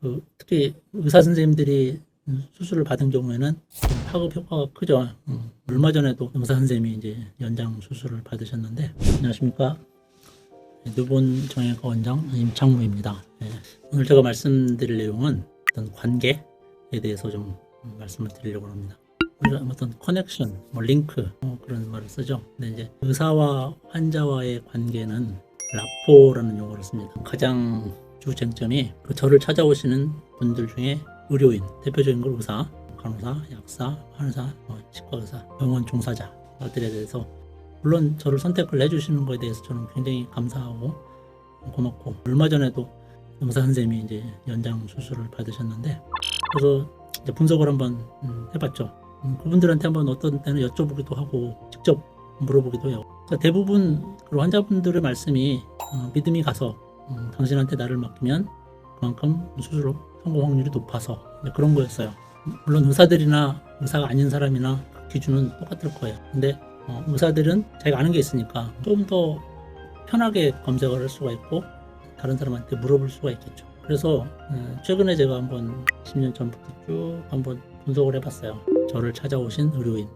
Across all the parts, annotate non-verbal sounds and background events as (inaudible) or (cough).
그 특히 의사 선생님들이 수술을 받은 경우에는 좀 파급 효과가 크죠. 음, 얼마 전에도 의사 선생님이 이제 연장 수술을 받으셨는데 안녕하십니까 누본 정형외과 원장 임창무입니다. 예, 오늘 제가 말씀드릴 내용은 어떤 관계에 대해서 좀 말씀을 드리려고 합니다. 어떤 커넥션, 뭐 링크 뭐 그런 말을 쓰죠. 근데 이제 의사와 환자와의 관계는 라포라는 용어를 씁니다. 가장 주 쟁점이 그 저를 찾아오시는 분들 중에 의료인, 대표적인 걸 의사, 간호사, 약사, 한의사, 뭐 치과 의사, 병원 종사자 들에 대해서 물론 저를 선택을 해주시는 거에 대해서 저는 굉장히 감사하고 고맙고 얼마 전에도 의사 선생님이 이제 연장 수술을 받으셨는데 그래서 이제 분석을 한번 음, 해봤죠. 음, 그분들한테 한번 어떤 때는 여쭤보기도 하고 직접 물어보기도 해요. 그러니까 대부분 그 환자분들의 말씀이 어, 믿음이 가서 음, 당신한테 나를 맡기면 그만큼 수술 성공 확률이 높아서 그런 거였어요. 물론 의사들이나 의사가 아닌 사람이나 그 기준은 똑같을 거예요. 근데 어, 의사들은 자기가 아는 게 있으니까 좀 더 편하게 검색을 할 수가 있고 다른 사람한테 물어볼 수가 있겠죠. 그래서 어, 최근에 제가 한번 10년 전부터 쭉 한번 분석을 해봤어요. 저를 찾아오신 의료인.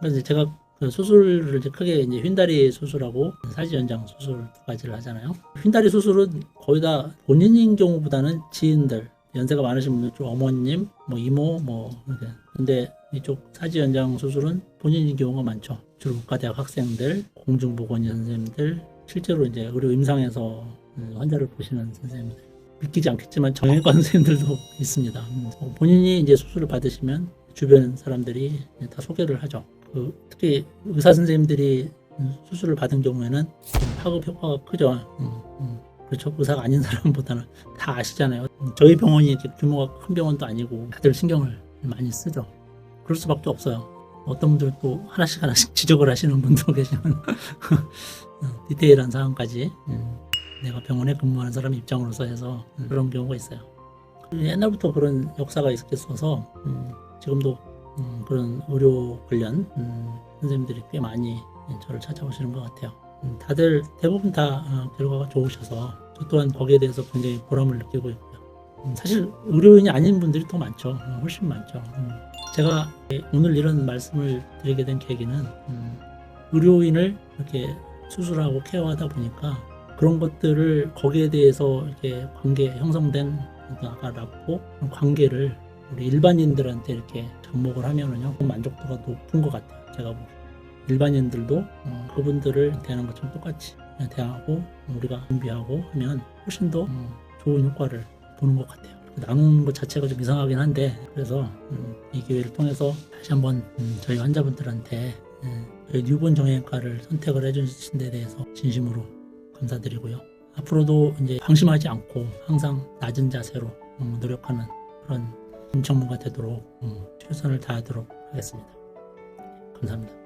그래서 제가 그 수술을 크게 이제 휜다리 수술하고 사지 연장 수술 두 가지를 하잖아요. 휜다리 수술은 거의 다 본인인 경우보다는 지인들 연세가 많으신 분들 좀 어머님, 뭐 이모, 뭐 이렇게. 근데 이쪽 사지 연장 수술은 본인인 경우가 많죠. 주로 국가대학 학생들, 공중보건의 선생님들, 실제로 이제 의료 임상에서 음, 환자를 보시는 선생님들. 믿기지 않겠지만 정형외과 선생님들도 있습니다. 음, 본인이 이제 수술을 받으시면 주변 사람들이 다 소개를 하죠. 그 특히 의사 선생님들이 수술을 받은 경우에는 좀 파급 효과가 크죠. 음, 음. 그렇죠. 의사가 아닌 사람보다는 다 아시잖아요. 저희 병원이 이렇게 규모가 큰 병원도 아니고 다들 신경을 많이 쓰죠. 그럴 수밖에 없어요. 어떤 분들 또 하나씩 하나씩 (laughs) 지적을 하시는 분도 계시면 (laughs) 디테일한 사항까지 음, 내가 병원에 근무하는 사람 입장으로서 해서 그런 경우가 있어요. 옛날부터 그런 역사가 있었어서 음, 지금도 음, 그런 의료 관련 음, 선생님들이 꽤 많이 저를 찾아오시는 것 같아요. 음, 다들 대부분 다 어, 결과가 좋으셔서 저 또한 거기에 대해서 굉장히 보람을 느끼고 있고요. 음, 사실 의료인이 아닌 분들이 더 많죠. 음, 훨씬 많죠. 음, 제가 오늘 이런 말씀을 드리게 된 계기는 음, 의료인을 이렇게 수술하고 케어하다 보니까 그런 것들을 거기에 대해서 이렇게 관계 형성된 아까 그런 관계를 우리 일반인들한테 이렇게 접목을 하면은요 만족도가 높은 것 같아요. 제가 보기. 일반인들도 어, 그분들을 대하는 것처럼 똑같이 대하고 우리가 준비하고 하면 훨씬 더 음, 좋은 효과를 보는 것 같아요. 나누는 것 자체가 좀 이상하긴 한데 그래서 음, 이 기회를 통해서 다시 한번 음, 저희 환자분들한테 음, 뉴본 정형외과를 선택을 해주신 데 대해서 진심으로 감사드리고요. 앞으로도 이제 방심하지 않고 항상 낮은 자세로 음, 노력하는 그런 임청무가 되도록 음, 최선을 다하도록 하겠습니다. 감사합니다.